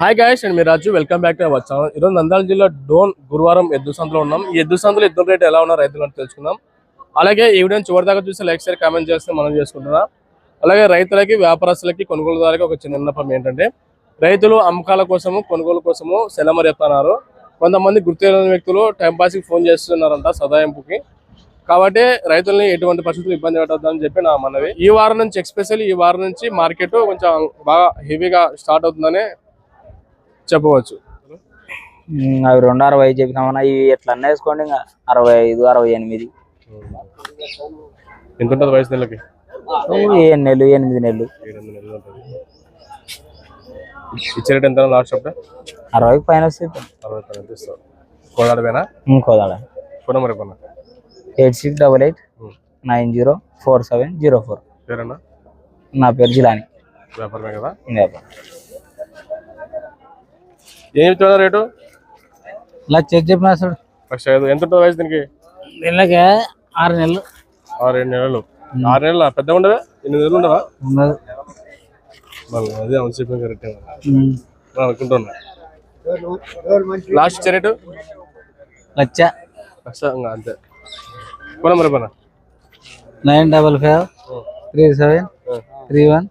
Hi guys and మీరు Raju. Welcome back to our ఈరోజు నంద్యాల జిల్లా డోన్ గురువారం ఎద్దు సంతలో ఉన్నాం. ఈ ఎద్దు సంతలో ఎద్దు రేట్ ఎలా ఉన్నారు రైతులు అని తెలుసుకుందాం. అలాగే ఈ వీడియోని చివరి దాకా చూసి లైక్ షేర్ కామెంట్ చేస్తే మనం చేసుకుంటున్నాం. అలాగే రైతులకి వ్యాపారస్తులకి కొనుగోలుదారులకి ఒక చిన్న విన్నపం ఏంటంటే రైతులు అమ్మకాల కోసము కొనుగోలు కోసము సెలమరి ఎత్తున్నారు. కొంతమంది గుర్తులేని వ్యక్తులు టైంపాస్కి ఫోన్ చేస్తున్నారంట సదాయింపుకి. కాబట్టి రైతుల్ని ఎటువంటి పరిస్థితులు ఇబ్బంది పెట్టొద్దని చెప్పి నా మనవి. ఈ వారం నుంచి ఎక్స్పెషల్లీ ఈ వారం నుంచి మార్కెట్ కొంచెం బాగా హెవీగా స్టార్ట్ అవుతుందని చెప్పవచ్చు. అవి రెండు అరవై చెప్పినామన్నా ఇవి ఎట్లా అన్న వేసుకోండి ఇంకా. అరవై ఐదు అరవై ఎనిమిది. ఎంత ఉంటుంది వయసు నెలకి? ఓ, ఏడు నెలలు ఎనిమిది నెలలు. ఇచ్చే రేట్ ఎంత లాస్ట్ అప్పుడే? అరవైకి పైన వస్తుంది అరవై కోదాడవేనా ఇంకోదాడ కొన మరి కొన eight six double eight nine zero four seven zero four. పేరన్నా? నా పేరు జిలాని. వ్యాపారమే కదా? వ్యాపారం. ఏం చెప్తున్నా రేటు? చెక్ చెప్పిన సార్ లక్ష ఐదు. ఎంత ఉంటుంది వయసు దీనికి? నెలకి ఆరు నెలలు. ఆరు ఏడు నెలలు. ఆరు నెలలు? పెద్దగా ఉండవే ఎనిమిది నెలలు ఉండవా మళ్ళీ అదే అవును చెప్పిన కరెక్ట్ అనుకుంటున్నా. లాస్ట్ ఇచ్చే రేటు? లక్ష ఇంకా అంతే. కొన మరి పన? Nine double five three seven three one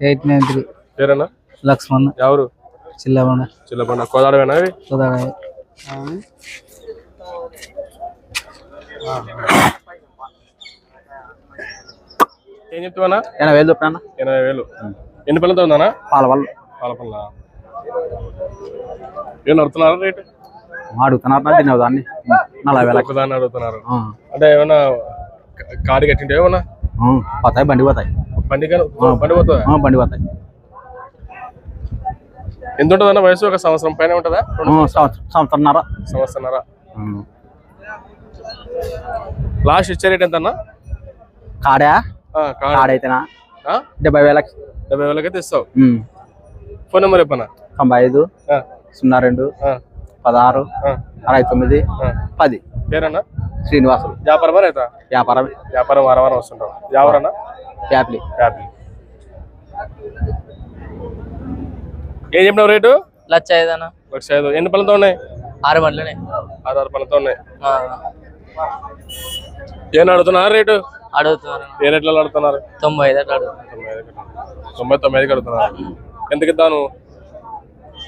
eight nine three. పేరన్నా? Lakshman. ఎవరు చిల్లబండ చిల్లపండ కోదాడవేనా ఇవి? కుదర ఏం చెప్తావన్నా? ఎనభై వేలు చెప్పినా? ఎనభై వేలు. ఎన్ని పళ్ళతో ఉందన్నా? పాల వాళ్ళు పాల పళ్ళ? ఏం అడుగుతున్నారా రేటు? అడుగుతున్నారు తిన్నావు దాన్ని. నలభై వేల ఒకదాన్ని అడుగుతున్నారు. అంటే ఏమన్నా కారు కట్టింటే ఏమన్నా? పోతాయి బండి పోతాయి. బండి కానీ బండి పోతుందా? ఆ, బండి పోతాయి. ఎంత ఉంటుందన్న వయసు? ఒక సంవత్సరం పైన ఉంటుందా? సంవత్సరం సంవత్సరంన్నర. సంవత్సరంన్నర. లాస్ట్ ఇచ్చే రేట్ ఎంత అన్న కాడా. కాడైతేనా? ఆ? డెబ్బై వేలకి డెబ్బై వేలకైతే ఇస్తావు ఉమ్. ఫోన్ నెంబర్ చెప్పన్నా తొంభై ఐదు సున్నా రెండు పదహారు అరవై తొమ్మిది. పది. పేరన్నా? శ్రీనివాసులు. వ్యాపారమా రైతా వ్యాపారం వ్యాపారం వారం వారం వస్తుంటాం. వ్యాపారన్నా యాప్లీ యాభై ఏం చెప్పినావు రేటు? లచ్చ ఐదనా లక్ష ఐదు. ఎన్ని పళ్ళతో ఉన్నాయి? ఆరు బండ్లనే ఆరు ఆరు పళ్ళతో ఉన్నాయి. ఆ, ఏం అడుగుతున్నారు రేటు? అడుగుతున్నారు ఏ రేట్లలో అడుగుతున్నారు? తొంభై ఐదు అట్లా అడుగుతున్నారు. తొంభై. తొంభై తొమ్మిది ఐదుకి అడుగుతున్నారు. ఎంతకి ఇద్దాను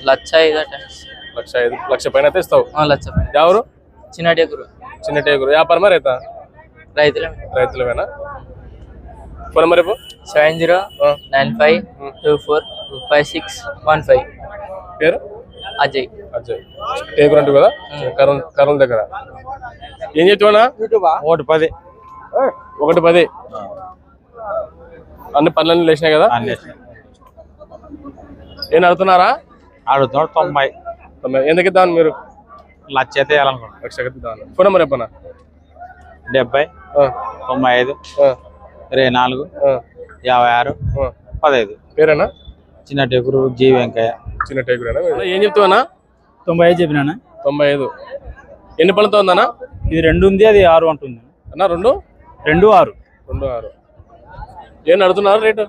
లచ్చ ఐదు అట్ట లక్ష ఐదు. లక్ష పైన ఇస్తావు. ఆ, లచ్చ పైన. ఎవరు? చిన్న టేకురు చిన్న టేకురు వ్యాపారమా రైతా? రైతులే రైతులమేనా? ఫోన్ నెంబర్ రేపు seven zero nine five two four five six one five. పేరు? అజయ్. అజయ్. టేకురు అంటూ కదా? కర్నూలు కర్నూలు దగ్గర. ఏం చెప్తున్నా ఒకటి పది. ఒకటి పది. అన్ని పనులన్నీ లేచినాయి కదా? ఏం అడుగుతున్నారా అడుగుతున్నాడు తొంభై. తొమ్మిది. ఎందుకు ఇద్దామని మీరు? లక్ష అయితే లక్షకి ఇద్దామని ఫోన్ నెంబర్ చెప్పనా డెబ్బై. ఆ, తొంభై ఐదు. ఇరవై నాలుగు. యాభై ఆరు. పదహైదు పేరేనా చిన్న టెకురు జీ వెంకయ్య. చిన్న టేకురేనా ఏం చెప్తావన్నా తొంభై ఐదు చెప్పినా తొంభై ఐదు. ఎన్ని పళ్ళతో ఉందన్నా ఇది రెండు ఉంది అది ఆరు అంటుంది. అన్న రెండు? రెండు ఆరు. రెండు ఆరు. ఏం అడుగుతున్నారు రేటు?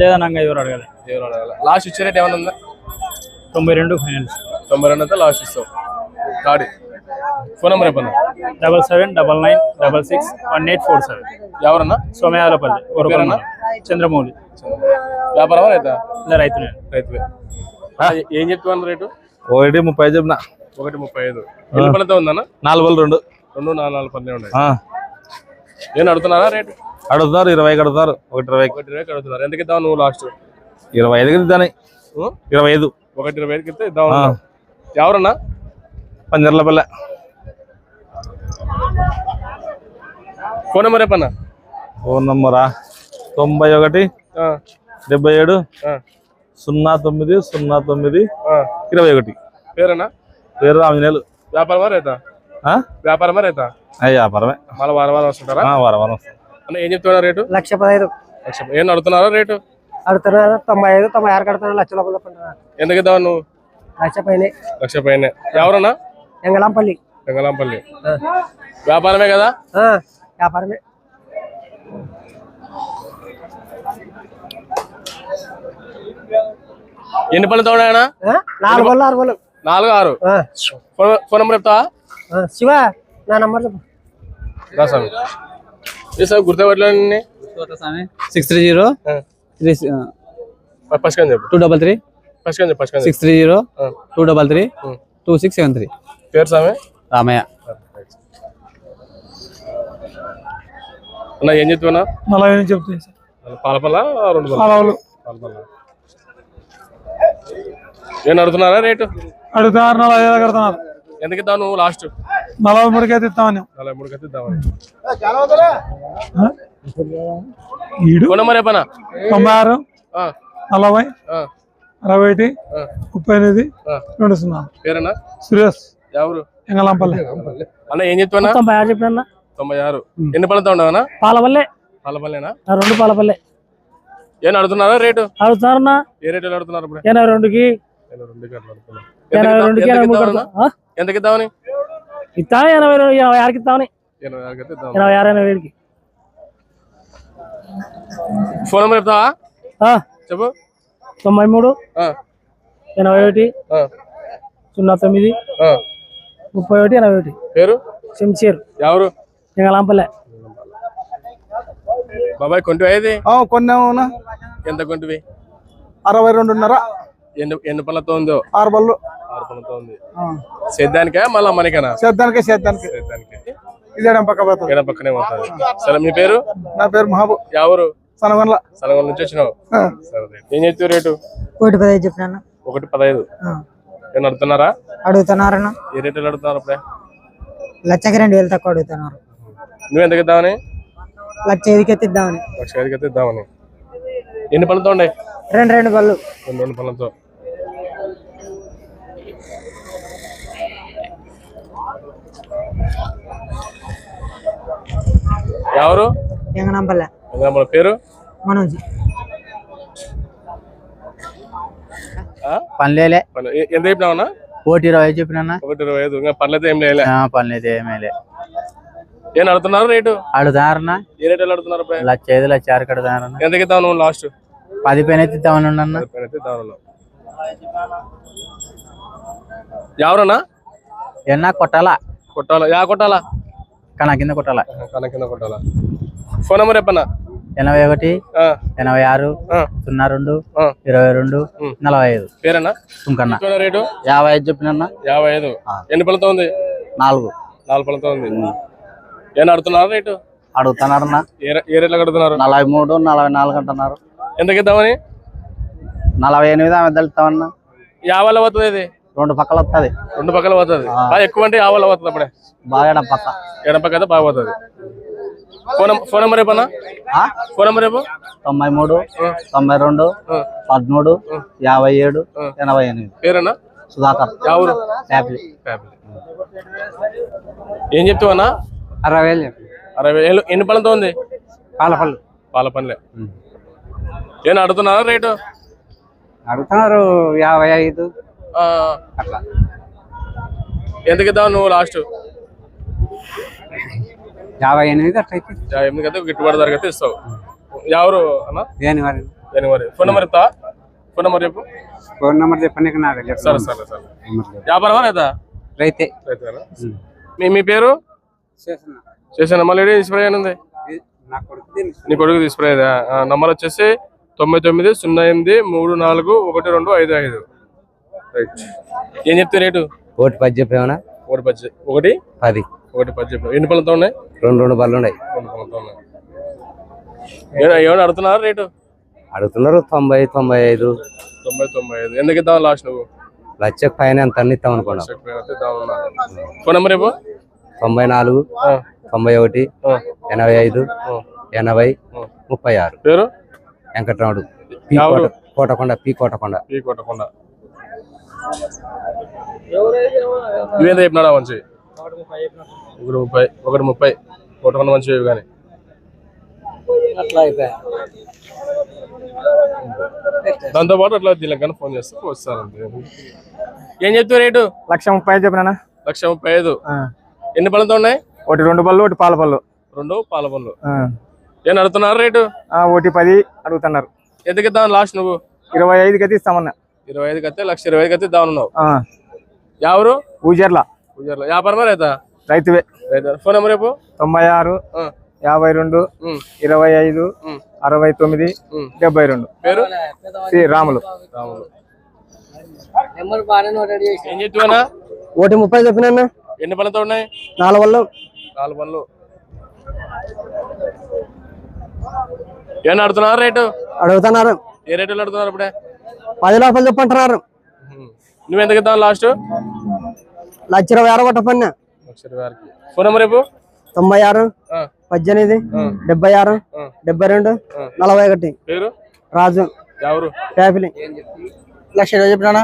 లేదన్నా ఎవరు అడగాలి. ఏం అడగాలి? లాస్ట్ ఇచ్చే రేట్ ఏమైనా ఉందా? తొంభై రెండు ఫైనల్ తొంభై రెండు అయితే లాస్ట్ ఇస్తావు. కాడి ఫోన్ నెంబర్ చెప్పన్నా double seven double nine double six one eight four seven. ఎవరన్నా? సోమయాలపల్లి పేరన్నా? చంద్రమౌళి. వ్యాపారమా రైతా? రైతులే రైతువే. ఏం చెప్తున్నా రేటు? ఒకటి ముప్పై చెప్పిన ఒకటి ముప్పై ఐదు. ఎన్ని పళ్ళతో ఉందన్న? నాలుగు వేలు రెండు. రెండు నాలుగు నాలుగు పళ్ళే ఉన్నాయి. ఏం అడుగుతున్నారా రేటు? అడుగుతారు ఇరవై అడుగుతారు ఒకటి ఇరవై ఒకటి ఇరవై అడుగుతున్నారు. ఎందుకు ఇద్దాం నువ్వు లాస్ట్ ఇరవై ఐదుకి ఇద్దాని ఇరవై ఐదు. ఒకటి ఇరవై ఐదుకి ఇస్తే ఇద్దాం. ఎవరన్నా? పంజర్లపల్లె. ఫోన్ నెంబర్ చెప్పన్నా? ఫోన్ నంబరా? తొంభై ఒకటి ఆ, డెబ్బై ఏడు సున్నా తొమ్మిది సున్నా తొమ్మిది ఆ. ఇరవై ఒకటి. పేరేనా? పేరు ఆంజనేయులు వ్యాపారమా రైతా? ఆ? వ్యాపారమా రైతా? అయ్య వ్యాపారమే. మళ్ళీ వారం వారం వస్తుంటారా? ఆ, వారం వారం వస్తుంది. అన్న ఏం చెప్తున్నా రేటు? లక్ష పదహైదు. లక్ష ఏం అడుగుతున్నారా రేటు? అడుగుతున్నారు తొంభై ఐదు తొంభై ఆరు కడుతున్నారు లక్ష లోపల. ఎందుకు ఇద్దాం నువ్వు? లక్ష పైన. లక్ష పైన. ఎవరన్నా? ఎంగళంపల్లి. వెంగళంపల్లి వ్యాపారమే కదా? ఆ, వ్యాపారమే. ఎన్ని పళ్ళు తోడాయనా? నాలుగు బళ్ళు ఆరు బళ్ళు నాలుగు ఆరు. ఫోన్ నెంబర్ చెప్తావా? శివ నా నంబర్ చెప్పు. స్వామి. ఏ sir గుర్తుపట్టలేని six three zero three first కానీ చెప్పు. టూ డబల్ త్రీ ఫస్ట్ కానీ చెప్పు first six three zero. Two double three two six seven three. పేరు స్వామి? రామయ్య. అన్న ఏం చెప్తున్నా నలభై నుంచి చెప్తాయి సార్. పాలపల్ల రెండు అడుగుతున్నారా రేటు? అడుగుతున్నారు నలభై వేలు కడుతున్నారు. ఎందుకు ఇద్దావు నువ్వు లాస్ట్? నలభై మూడుకి అయితే ఇస్తామని నలభై మూడు కత్తి ఇద్దామని చెప్పనా తొంభై ఆరు నలభై అరవై ఒకటి. ముప్పై ఎనిమిది. రెండు సున్నా. పేరేనా? సురేష్. ఎవరు? ఎంగళంపల్లి. అన్న ఏం చెప్తున్నా తొంభై ఆరు చెప్పిన తొంభై ఆరు. ఎన్ని పళ్ళతో ఉండవనా? పాలపల్లె. పాలపల్లేనా? రెండు పాలపల్లె. ఏం అడుగుతున్నారా రేటు? అడుగుతున్నారన్నా ఏ రేటు అడుగుతున్నారు ఇప్పుడు? ఎనభై రెండుకి. ఎనభై రెండుకి మూడు ఎందుకు ఇద్దామని ఇస్తా ఎనభై రెండు ఎనభై ఆరుకి ఇస్తామని ఎనభై ఆరుకి అయితే ఇద్దాం. ఎనభై ఆరు ఎనభై ఏడుకి. ఫోన్ నెంబర్ చెప్తావా? ఆ, చెప్పు. తొంభై మూడు ఆ, ఎనభై ఒకటి ఆ, సున్నా తొమ్మిది ఆ. ముప్పై ఒకటి ఎనభై ఒకటి. పేరు? శంషేర్ ఎవరు? ఎంగళంపల్లె బాబాయ్ కొంటివి ఏది కొన్నావునా ఎంత కొంటివి అరవై రెండున్నర ఎన్ని ఎన్ని పళ్ళతో ఉందో ఆరు బళ్ళు ఆరు పళ్ళతో ఉంది సేద్యానికా మళ్ళా మనకేనా సేద్దానికే సేద్దానికి సేద్యానికి ఇదే పక్క పోతుంది ఏడ పక్కనే పోతుంది సరే మీ పేరు నా పేరు మహబూ. ఎవరు సనగొండ్ల సలగం నుంచి వచ్చినావు సరే రైట్. ఏం చెప్తావు రేటు కోటి పదహైదు చెప్పినాను ఒకటి పదహైదు ఏం అడుగుతున్నారా అడుగుతున్నారన్న ఏ రేట్లు అడుగుతున్నారు అప్పుడే లచ్చకి రెండు వేలు తక్కువ అడుగుతున్నారు నువ్వు ఎందుకు ఇద్దామని లచ్చ ఐదుకి ఎత్తిద్దామని లక్ష ఐదుకి అయితే ఇద్దామని. ఎన్ని పళ్ళతో ఉండే రెండు రెండు బళ్ళు రెండు రెండు పళ్ళతో. ఎవరు? ఎంగనంపల్లె పేరు? మనోజీ? పనిలేలే. ఎంత చెప్పినావన్నా కోటి ఇరవై చెప్పినా ఒకటి ఇరవై ఐదు. పర్లేదు ఏం లేలే. పనిలేదు ఏమేలే ఏం అడుగుతున్నారు రేటు? అడుగుతారన్నా. ఏ రేట్ అడుగుతున్నారు లచ్చ ఐదు లచ్చ ఆరు కడుతారన్నా ఎంతకి ఇద్దాం నువ్వు లాస్ట్? పది పైన అయితే ఇద్దామని ఉన్నా అయితే ఇద్దాం ఎవరన్నా? ఎన్నా కొట్టాలా? కొట్టాలా? యా కొట్టాలా? కన్నా కింద కొట్టాలా? కన కింద కొట్టాలా? ఫోన్ నెంబర్ చెప్పన్నా? ఎనభై ఒకటి ఎనభై ఆరు సున్నా రెండు. ఇరవై రెండు. నలభై ఐదు. పేరేనా సుంకన్న. రేటు? యాభై ఐదు చెప్పిన యాభై ఐదు. ఎన్ని పళ్ళతో ఉంది? నాలుగు. నాలుగు పళ్ళతో ఉంది. ఏం అడుగుతున్నారు రేటు? అడుగుతున్నారన్నా. ఏ రేట్లు అడుగుతున్నారు నలభై మూడు నలభై నాలుగు అంటున్నారు. ఎంతకి ఇద్దామని నలభై ఎనిమిది ఆమె వెళ్తామన్నా యాభైలో పోతుంది ఇది? రెండు పక్కల వస్తుంది రెండు పక్కల పోతుంది బాగా ఎక్కువ అంటే యాభైలో పోతుంది అప్పుడే? బాగా పక్క ఎడం పక్క. అయితే బాగా పోతుంది ఫోన్ ఫోన్ నెంబర్ రేపన్నా ఆ? ఫోన్ నెంబర్ రేపు తొంభై మూడు తొంభై రెండు పదమూడు యాభై ఏడు ఎనభై ఎనిమిది పేరేనా సుధాకర్. ఎవరు ఏం చెప్తావన్నా అరవై వేలు అరవై వేలు ఎన్ని పళ్ళతో ఉంది? పాలపల్లి పాల పనులే ఏం అడుగుతున్నారా రేటు? అడుగుతున్నారు యాభై ఐదు. అట్లా. ఎంతకి ఇద్దాం నువ్వు లాస్ట్ యాభై ఎనిమిది అట్లా అయితే ఎనిమిది అయితే గిట్టుబాటు ధర అయితే ఇస్తావు. ఎవరు అన్న? దేని వారి జనవరి ఫోన్ నెంబర్ ఇస్తా. ఫోన్ నెంబర్ చెప్పు. ఫోన్ నెంబర్ చెప్పండి నాకు. సరే సరే సరే. వ్యాపారమా లేదా? రైతే. రైతునా? మీ మీ పేరు? చేసాను మళ్ళీ స్ప్రే అని ఉంది నా కొడుకు తెలుసు. నీ కొడుకు తీసుకునేదా నంబర్ వచ్చేసి తొంభై తొమ్మిది సున్నా ఎనిమిది మూడు నాలుగు ఒకటి రెండు ఐదు ఐదు. రైట్ ఏం చెప్తే రేటు? ఒకటి పది చెప్పేమన్నా ఒకటి పచ్చి ఒకటి? పది. ఒకటి పచ్చి చెప్పు. ఎన్ని పళ్ళతో ఉన్నాయి? రెండు రెండు బళ్ళు ఉన్నాయి. రెండు పళ్ళతో ఉన్నాయి. ఏమైనా ఏమైనా అడుగుతున్నారు రేటు? అడుగుతున్నారు తొంభై తొంభై ఐదు. తొంభై తొంభై ఐదు. ఎందుకు ఇద్దాం లాస్ట్ నువ్వు? లక్షకు పైన ఎంత అన్ని ఇస్తాం ఫోన్ నెంబర్ రేపు తొంభై నాలుగు తొంభై ఒకటి ఎనభై ఐదు ఎనభై ముప్పై ఆరు. పేరు? Venkataramudu. P Kotakonda P Kotakonda. ఈ కొట్టకుండా ఇవేంత చెప్పినాడా మంచి? ఒకటి ముప్పై ఒకటి ముప్పై కొట్టకుండా మంచి ఇవి కానీ. దాంతో పాటు అట్లా దీనికి కానీ ఫోన్ చేస్తే వస్తారు అంతే ఏం చెప్తావు రేటు? లక్ష ముప్పై ఐదు చెప్పినా లక్ష ముప్పై ఐదు. ఎన్ని పళ్ళతో ఉన్నాయి? ఒకటి రెండు బళ్ళు ఒకటి పాల పళ్ళు. రెండు పాల పనులు ఏం అడుగుతున్నారు రేటు? ఒకటి పది అడుగుతున్నారు. ఎందుకు ఇద్దాం లాస్ట్ నువ్వు? ఇరవై ఐదుకి అయితే ఇస్తామన్నా. ఇరవై ఐదుకి అయితే లక్ష ఇరవై ఐదుకి అయితే దాని ఉన్నావు ఆ, ఎవరు ఊజర్ల. పూజార్లో వ్యాపారమా రైతా? రైతువే. రైతా. ఫోన్ నెంబర్ రేపు తొంభై ఆరు యాభై రెండు ఇరవై ఐదు అరవై తొమ్మిది డెబ్బై రెండు. పేరు? శ్రీ రాములు. రాములు. ఏం చెప్తున్నా ఒకటి ముప్పై చెప్పినా ఎన్ని పనులతో ఉన్నాయి? నాలుగు వాళ్ళు నాలుగు పనులు ఏమన్నా అడుగుతున్నారు రేటు? అడుగుతున్నారు. ఏ రేటు అడుగుతున్నారు ఇప్పుడే? పది లోపల చెప్పంటున్నారు. నువ్వు ఎంత ఇద్దాం లాస్ట్? లక్ష ఇరవై ఆరు కొట్ట పన్ను. లక్ష ఇరవై ఆరుకి. ఫోన్ నెంబర్ రేపు తొంభై ఆరు పద్దెనిమిది డెబ్బై ఆరు. డెబ్బై రెండు. నలభై ఒకటి. పేరు? రాజు. ఎవరు? లక్ష ఇరవై చెప్పినా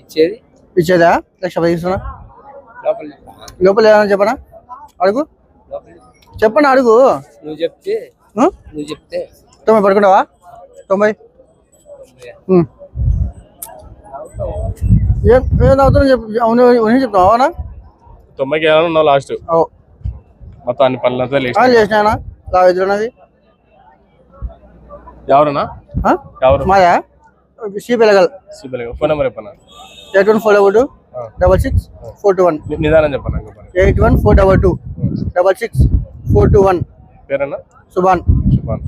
ఇచ్చేది? ఇచ్చేదా? లక్ష పది ఇస్తున్నా లోపల ఏమైనా చెప్పనా? అడుగు. చెప్పండి అడుగు. నువ్వు చెప్తే? నువ్వు చెప్తే. తొంభై పడుకున్నావా? తొంభై. ఏం ఏం చెప్పు. అవును చెప్తావా అవునా తొంభైకి ఏమైనా ఉన్నావు లాస్ట్. ఓ. మొత్తం అన్ని పనులు అంతా లేచి ఆ, చేసినానా లావేద్రున్నది ఎవరన్నా? ఎవరు? మాయా షీ పిల్లగల్ సిబ్బిలి ఫోన్ నెంబర్ చెప్పన్నా eight one four double two. Double six four two one. నిదానం పని. Eight one four double two. Double six four two one. పేరన్నా? Subhan. Subhan